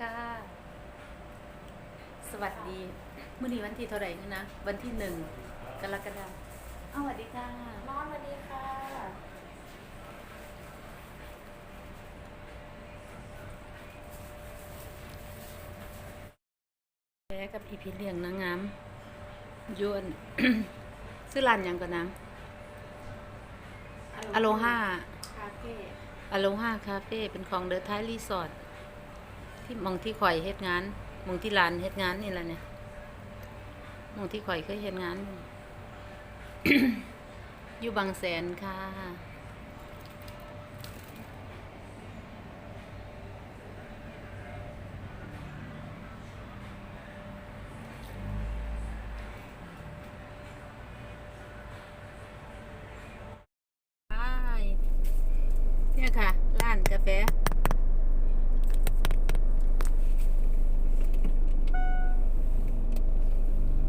ค่ะ สวัสดีเมื่อนี้วันที่เท่าไหร่นี่นะ วันที่หนึ่งกรกฎาคมอ้าวสวัสดีค่ะนอนสวัสดีค่ะแพ้กับอีพีเลี้ยงนางงามยวนซื้อร้านหยังก่อนนางอโลฮาคาเฟ่อโลฮาคาเฟ่เป็นของเดอะท้ายรีสอร์ท ที่มองที่ข่อยเฮ็ดงานมองที่ร้านเฮ็ดงานนี่แหละเนี่ยมองที่ข่อยเคยเฮ็ดงาน อยู่อยู่บางแสนค่ะใช่เนี่ยค่ะ ร้านกาแฟ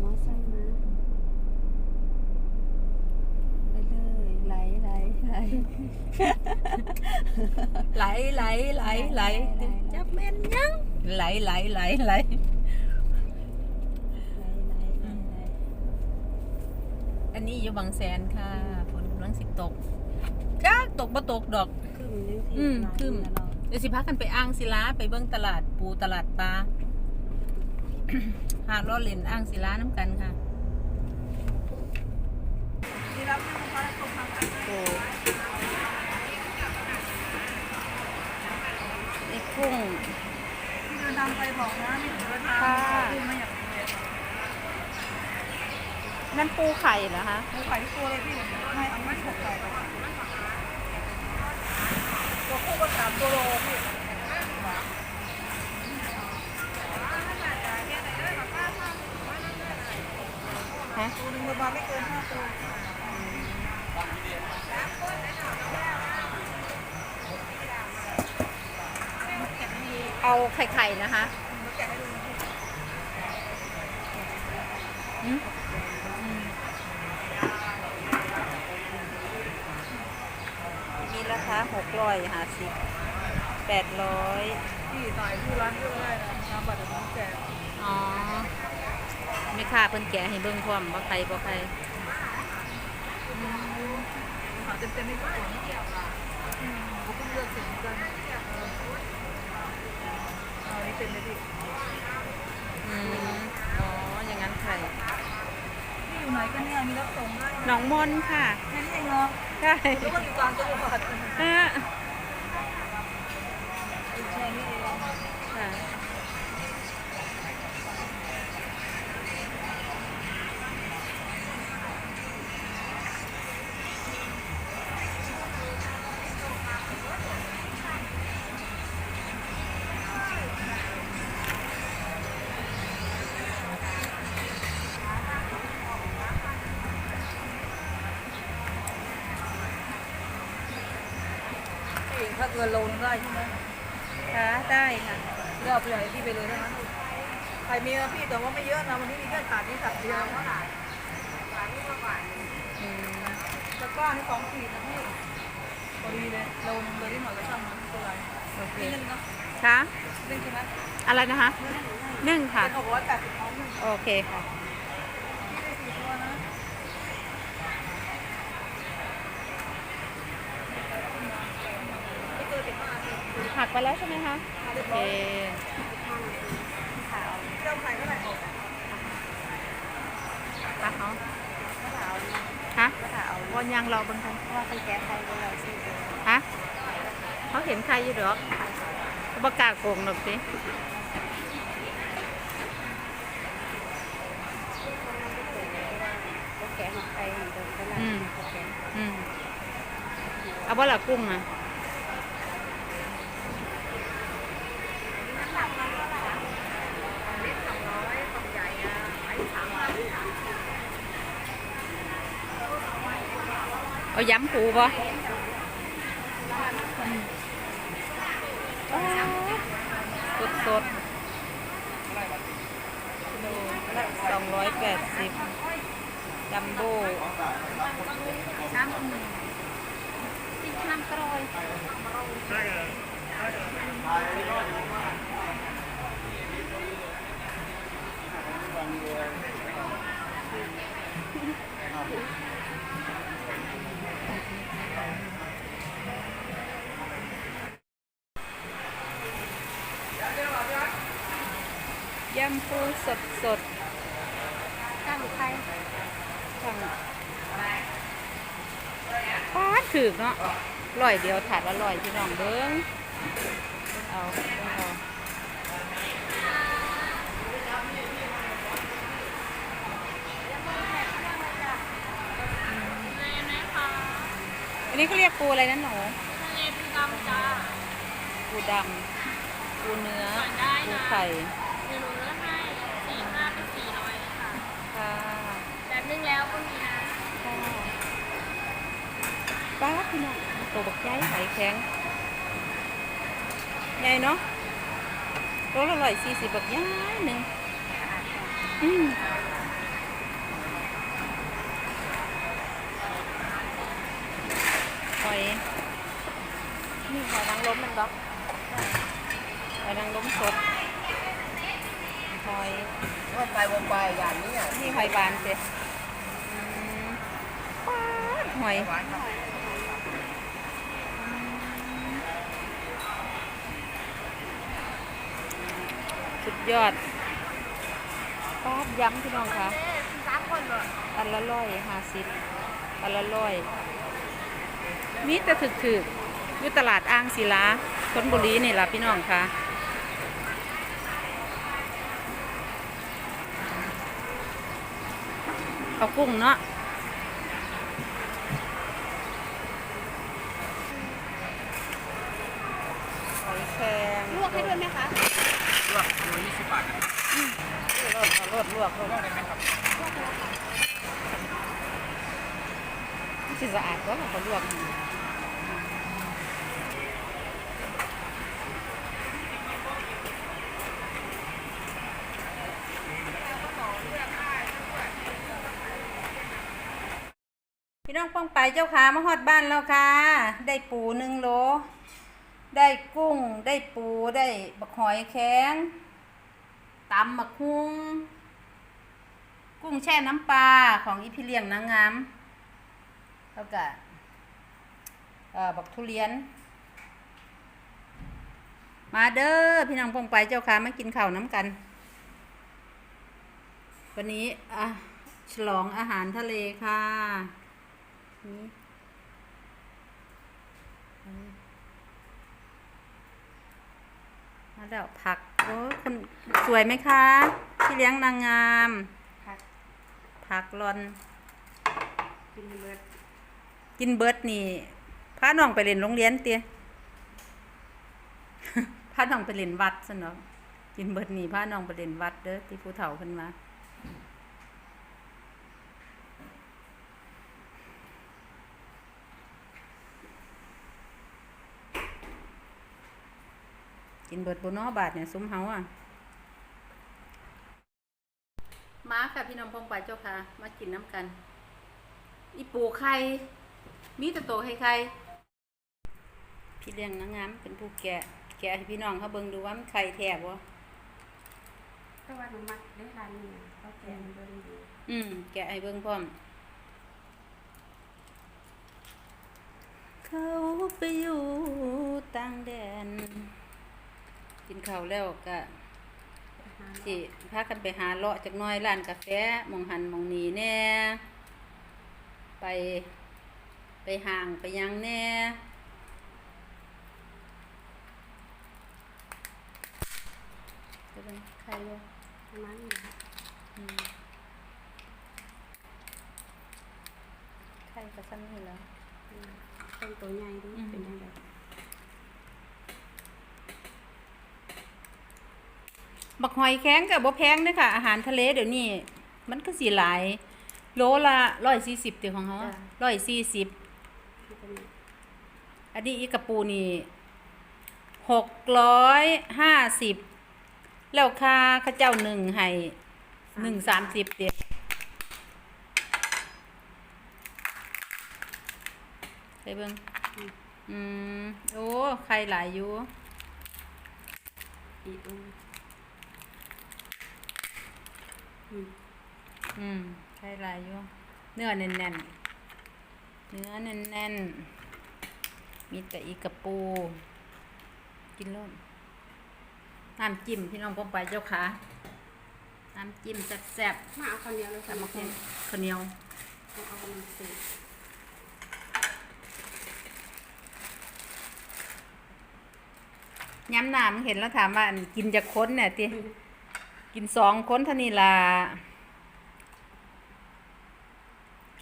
มอไซค์มาไปเลยไหลไหลไหล ไหลไหลไหลไหลไหลจับแม่นยังไหลไหลไหลไหลไหลไหลไหลอันนี้อยู่บางแสนค่ะฝนกำลังสิตกจ้าตกบ่ตกดอกขึ้นยังทีอืมไหลขึ้นแล้วเนาะเดี๋ยวสิพากันไปอ่างศิลาไปเบิ่งตลาดปูตลาดปลาหาล้อเล่นอ่างศิลาน้ำกันค่ะ นั่นปูไข่เหรอคะหมูไข่ทุกตัวเลยพี่ไม่เอาไม่ถกไก่ตัวคู่ก็สามตัวโลพี่ฮะตัวหนึงประมาณไม่เกินห้าตัวเอาไข่ไข่นะคะ แกะให้ดูพี่อืมมีราคาหกร้อยห้าสิบแปดร้อยพี่ต่อยผู้ร้านก็ได้นะน้ำบัตรน้ำแกะอ๋อไม่ค่าเพิ่นแกะให้เบิ่งพร้อมว่าใครบ่ใครหาเต็มเต็มๆไม่ก็ของไม่เกี่ยวค่ะอืมผมก็เลือกสิ่งกันเอาอันนี้เต็มเลยพี่อืมอ๋ออย่างนั้นไข่พี่อยู่ไหนกันเนี่ยมีรับส่งได้หนองมนค่ะแค่นี้เองเนาะ ใช่แล้วก็อยู่กลางจังหวัด ฮะ พี่ถ้าเกินโลนึงได้ใช่ไหมค่ะได้ค่ะเลือกไปเลยพี่ไปเลยนะใครมีนะพี่แต่ว่าไม่เยอะนะวันนี้มีแค่ถาดนี้ถาดเดียวถาดนี้เท่าไหร่อืมตะกร้านี่สองขีดนะพี่พอดีเลยโลนึงเลยที่หน่อยก็ช่างมันไม่เป็นไรโอเคพี่นึ่งเนาะค่ะนึ่งใช่ไหมอะไรนะคะนึ่งค่ะเป็นหกร้อยแปดสิบท้องหนึ่งโอเคค่ะ พี่ได้สี่ตัวนะ ไม่เกินสิบห้าที หักไปแล้วใช่ไหมคะ โอเคขาวเจ้าไข่เท่าไหร่ออกปลาเขาก็ขาวฮะก็ขาววันยังรอเบางคนว่าเป็นแก๊สไทยเป็นเราซื้อฮะเขาเห็นใครอยู่หรอกเขาประกล้าศโกงหรอกสิก็แก๊สไทยเหมือนเดิมก็ได้อืมแก๊สอืมเอาบ่ละกุ้งอะ เอาย้ำปูป่ะสดสดๆโลละสองร้อยแปดสิบจัมโบ้น้ำหนึ่งติดน้ำกรอย ยำปูสดสดข้าวหมูไข่ๆทั้งป้าดถือกเนาะร้อยเดียวถาดละร้อยพี่น้องเบิ้งเอาเบิ่งเอาอันนี้เขาเรียกปูอะไรนั่นหนูทะเลปูดำจ้าปูดำปูเนื้อสั่งได้ปูนะไข่ ป้าดพี่น้องตัวบักใหญ่ไหแข็งใหญ่เนาะตัวละร้อยสี่สิบบักใหญ่หนึ่งอืมหอยนี่หอยนางรมมันบอกหอยนางรมสดหอยวนไปวนไปอย่างนี้อะนี่หอยบานเจ๊ป๊าดหอยหวานครับ สุดยอดป๊าดย้ำพี่น้องคะสามคนบ่อันละร้อยห้าสิบอันละร้อยมีแต่ถึกถึกๆอยู่ตลาดอ่างศิลาชนบุรีนี่ล่ะพี่น้องคะเอากุ้งเนาะหอยแครง ลวกให้ด้วยไหมคะ ลวก ตัวยี่สิบบาทนะลวกลวกสิสะอาดก็เขาก็ลวกให้พี่น้องป้องไปเจ้าขามาฮอดบ้านแล้วค่ะ ได้ปูหนึ่งโล ได้กุ้ง ได้ปู ได้บักหอยแข็ง ตำบักฮุงกุ้งแช่น้ำปลาของอีพี่เลี้ยงนางงามแล้วก็เอ่อบักทุเรียน มาเด้อพี่น้องปองไปเจ้าค่ะมากินข้าวน้ำกัน วันนี้อะฉลองอาหารทะเลค่ะนี่อันนี้มาแล้วผัก โอ้ยคนสวยไหมคะพี่เลี้ยงนางงาม ผักผักรอน กินเบิร์ดกินเบิร์ดนี่พาน้องไปเรียนโรงเรียนเตี้ย พาน้องไปเรียนวัดซะเนาะกินเบิร์ดนี่พาน้องไปเรียนวัดเด้อที่ผู้เฒ่าขึ้นมา กินเบิดบนนอบาทเนี่ยซุ้มเฮาอะมาค่ะพี่น้องพงไปเจ้าค่ะ มากินน้ำกัน อีปูไข่มีแต่โตไข่ไข่พี่เลี้ยงนางงามเป็นผู้แกะ แกะให้พี่น้องเขาเบิ่งดูว่ามันไข่แท้บ่ก็ว่าหนูมักได้ร้านนี้นะเขาแกงเบิร์ดดีอืม แกะให้เบิ่งพร้อมเขาไปอยู่ต่างแดน กินข้าวแล้วก็อาหารสิพากันไปหาเลาะจักหน้อยร้านกาแฟหมองหันหมองนี้แน่ ไป ไปห่างไปหยังแน่จะเป็นใครวะประมาณนี้นะอืมใครก็ซ้ำนี่แล้วอืมเป็นตัวใหญ่ดิอืมเป็นยังไง บักหอยแข็งกับบ่แพงเด้อค่ะ อาหารทะเลเดี๋ยวนี้มันก็สิหลาย โลละร้อยสี่สิบติของเขาร้อยสี่สิบที่เป็นอันนี้อีกกระปูนี่หกร้อยห้าสิบแล้วค่าข้าเจ้าหนึ่งให้หนึ่งสามสิบเดียไปเบิ้งอืม โอ้ ใครหลายอยู่ อีกอืม อืมอืมใช่ลายอยู่เนื้อแน่นๆ เนื้อแน่นๆ มีแต่อีกระปู กินร่มน้ำจิ้มพี่น้องพงไปเจ้าขาน้ำจิ้มแซ่บมาเอาคนเดียวเลยๆค่ะแต่มามาคุเนณข้าวเหนียวเอาเอาคนสี่ย้ำหนามเห็นแล้วถามว่าอันกินจะค้นเนี่ยติ กินสองคนทนีลา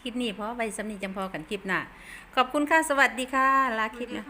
คลิปนี้เพราะไว้สำนีจำพอกันคลิปหน้าขอบคุณค่ะ สวัสดีค่ะ ลาคลิปนะ